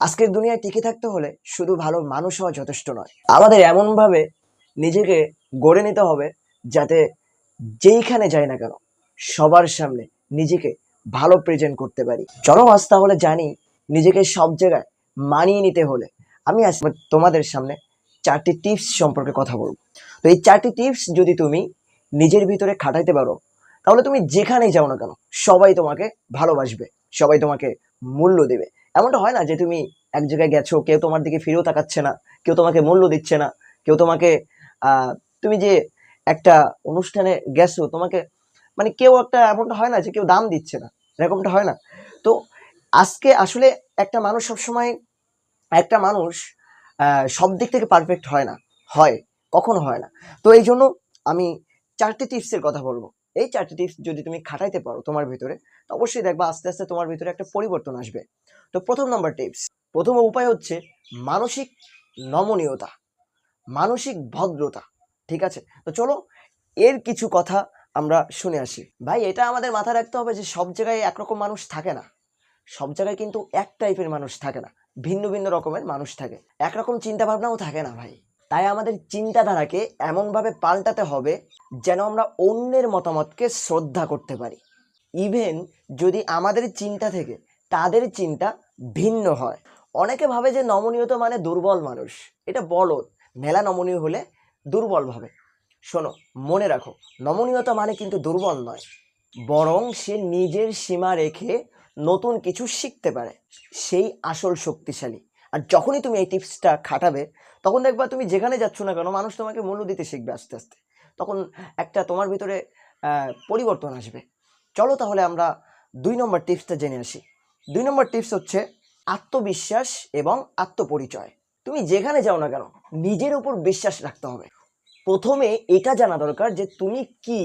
আজকের দুনিয়ায় টিকে থাকতে হলে শুধু ভালো মানুষ হওয়া যথেষ্ট নয়। আমাদের এমনভাবে নিজেকে গড়ে নিতে হবে যাতে যেইখানে যাই না কেন, সবার সামনে নিজেকে ভালো প্রেজেন্ট করতে পারি। চলো আজ তাহলে জানি নিজেকে সব জায়গায় মানিয়ে নিতে হলে আমি আজ তোমাদের সামনে চারটি টিপস সম্পর্কে কথা বলব। তো এই চারটি টিপস যদি তুমি নিজের ভিতরে খাটাইতে পারো, তাহলে তুমি যেখানেই যাও না কেন, সবাই তোমাকে ভালোবাসবে, সবাই তোমাকে মূল্য দেবে। এমনটা হয় না যে তুমি এক জায়গায় গেছো, কেউ তোমার দিকে ফিরেও তাকাচ্ছে না, কেউ তোমাকে মূল্য দিচ্ছে না, কেউ তোমাকে তুমি যে একটা অনুষ্ঠানে গেছো, তোমাকে মানে কেউ একটা এমনটা হয় না যে কেউ দাম দিচ্ছে না, এরকমটা হয় না। তো আজকে আসলে একটা মানুষ সবসময়, একটা মানুষ সব দিক থেকে পারফেক্ট হয় না, হয়, কখনো হয় না। তো এই জন্য আমি চারটি টিপসের কথা বলব। এই চারটি টিপস যদি তুমি খাটাইতে পারো তোমার ভিতরে, তো অবশ্যই দেখবা আস্তে আস্তে তোমার ভিতরে একটা পরিবর্তন আসবে। তো প্রথম নম্বর টিপস প্রথম উপায় হচ্ছে মানসিক নমনীয়তা, মানসিক ভদ্রতা, ঠিক আছে? তো চলো এর কিছু কথা আমরা শুনে আসি। ভাই, এটা আমাদের মাথায় রাখতে হবে যে সব জায়গায় একরকম মানুষ থাকে না। সব জায়গায় কিন্তু এক টাইপের মানুষ থাকে না। ভিন্ন ভিন্ন রকমের মানুষ থাকে। একরকম চিন্তা ভাবনাও থাকে না ভাই। তাই আমাদের চিন্তাধারাকে এমনভাবে পাল্টাতে হবে যেন আমরা অন্যের মতামতকে শ্রদ্ধা করতে পারি। ইভেন যদি আমাদের চিন্তা থেকে তাদের চিন্তা ভিন্ন হয়। অনেকে ভাবে যে নমনীয়তা মানে দুর্বল মানুষ। এটা বলদ। মেলা নমনীয় হলে দুর্বল ভাবে। শোনো, মনে রাখো, নমনীয়তা মানে কিন্তু দুর্বল নয়। বরং সে নিজের সীমা রেখে নতুন কিছু শিখতে পারে। সেই আসল শক্তিশালী। আর যখনই তুমি এই টিপসটা খাটাবে, তখন দেখবা তুমি যেখানে যাচ্ছ না কেন, মানুষ তোমাকে মূল্য দিতে শিখবে আস্তে আস্তে। তখন একটা তোমার ভিতরে পরিবর্তন আসবে। চলো তাহলে আমরা দুই নম্বর টিপসটা জেনে আসি। দুই নম্বর টিপস হচ্ছে আত্মবিশ্বাস এবং আত্মপরিচয়। তুমি যেখানে যাও না কেন, নিজের উপর বিশ্বাস রাখতে হবে। প্রথমে এটা জানা দরকার যে তুমি কি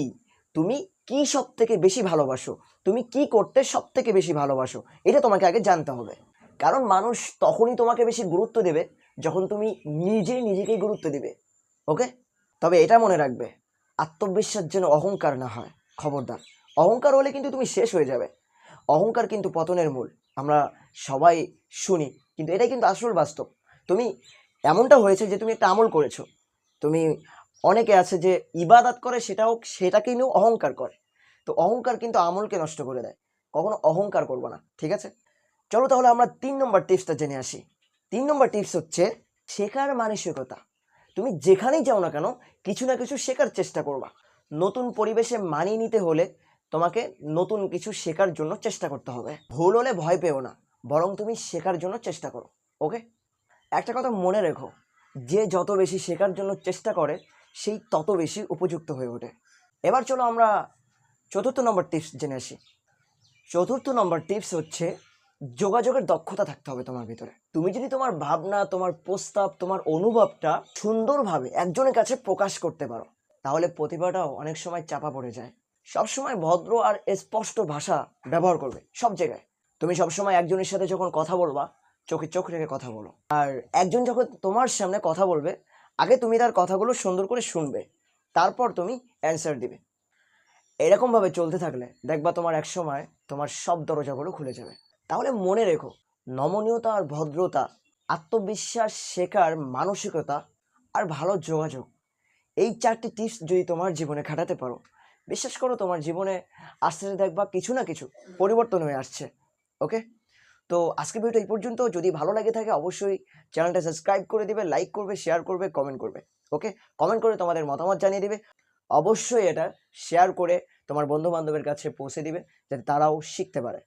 তুমি কি সব থেকে বেশি ভালোবাসো, তুমি কি করতে সব থেকে বেশি ভালোবাসো, এটা তোমাকে আগে জানতে হবে। কারণ মানুষ তখনই তোমাকে বেশি গুরুত্ব দেবে যখন তুমি নিজে নিজেকেই গুরুত্ব দিবে ওকে তবে এটা মনে রাখবে, আত্মবিশ্বাস যেন অহংকার না হয়, খবরদার। অহংকার হলে কিন্তু তুমি শেষ হয়ে যাবে। অহংকার কিন্তু পতনের মূল, আমরা সবাই শুনি, কিন্তু এটাই কিন্তু আসল বাস্তব। তুমি এমনটা হয়েছে যে তুমি একটা আমল করেছ, তুমি অনেকে আছে যে ইবাদত করে সেটাও, সেটাকে নিয়েও অহংকার করে, তো অহংকার কিন্তু আমলকে নষ্ট করে দেয়, কখনো অহংকার করব না, ঠিক আছে? চলো তাহলে আমরা তিন নম্বর টিপসটা জেনে আসি। তিন নম্বর টিপস হচ্ছে শেখার মানসিকতা। তুমি যেখানেই যাও না কেন, কিছু না কিছু শেখার চেষ্টা করবা। নতুন পরিবেশে মানিয়ে নিতে হলে তোমাকে নতুন কিছু শেখার জন্য চেষ্টা করতে হবে। ভুল হলে ভয় পেও না, বরং তুমি শেখার জন্য চেষ্টা করো ওকে একটা কথা মনে রেখো, যে যত বেশি শেখার জন্য চেষ্টা করে, সেই তত বেশি উপযুক্ত হয়ে ওঠে। এবার চলো আমরা চতুর্থ নম্বর টিপস জেনে আসি। চতুর্থ নম্বর টিপস হচ্ছে যোগাযোগের দক্ষতা থাকতে হবে তোমার ভিতরে। তুমি যদি তোমার ভাবনা, তোমার প্রস্তাব, তোমার অনুভবটা সুন্দরভাবে একজনের কাছে প্রকাশ করতে পারো, তাহলে প্রতিভাটাও অনেক সময় চাপা পড়ে যায়। সবসময় ভদ্র আর স্পষ্ট ভাষা ব্যবহার করবে সব জায়গায়। তুমি সবসময় একজনের সাথে যখন কথা বলবা, চোখে চোখ রেখে কথা বলো। আর একজন যখন তোমার সামনে কথা বলবে, আগে তুমি তার কথাগুলো সুন্দর করে শুনবে, তারপর তুমি অ্যান্সার দিবে। এরকমভাবে চলতে থাকলে দেখবা তোমার এক সময় তোমার সব দরজাগুলো খুলে যাবে। তাহলে মনে রেখো, নমনীয়তা আর ভদ্রতা, আত্মবিশ্বাস শেখার মানসিকতা আর ভালো যোগাযোগ। এই চারটি টিপস যদি তোমার জীবনে খাটাতে পারো, বিশ্বাস করো তোমার জীবনে আস্তে আস্তে দেখবা কিছু না কিছু পরিবর্তন হয়ে আসছে ওকে তো আজকে ভিডিওটা এই পর্যন্ত। যদি ভালো লাগে থাকে, অবশ্যই চ্যানেলটা সাবস্ক্রাইব করে দিবে লাইক করবে শেয়ার করবে কমেন্ট করবে ওকে কমেন্ট করে তোমাদের মতামত জানিয়ে দিবে। অবশ্যই এটা শেয়ার করে তোমার বন্ধু বান্ধবের কাছে পৌঁছে দিবে, যাতে তারাও শিখতে পারে।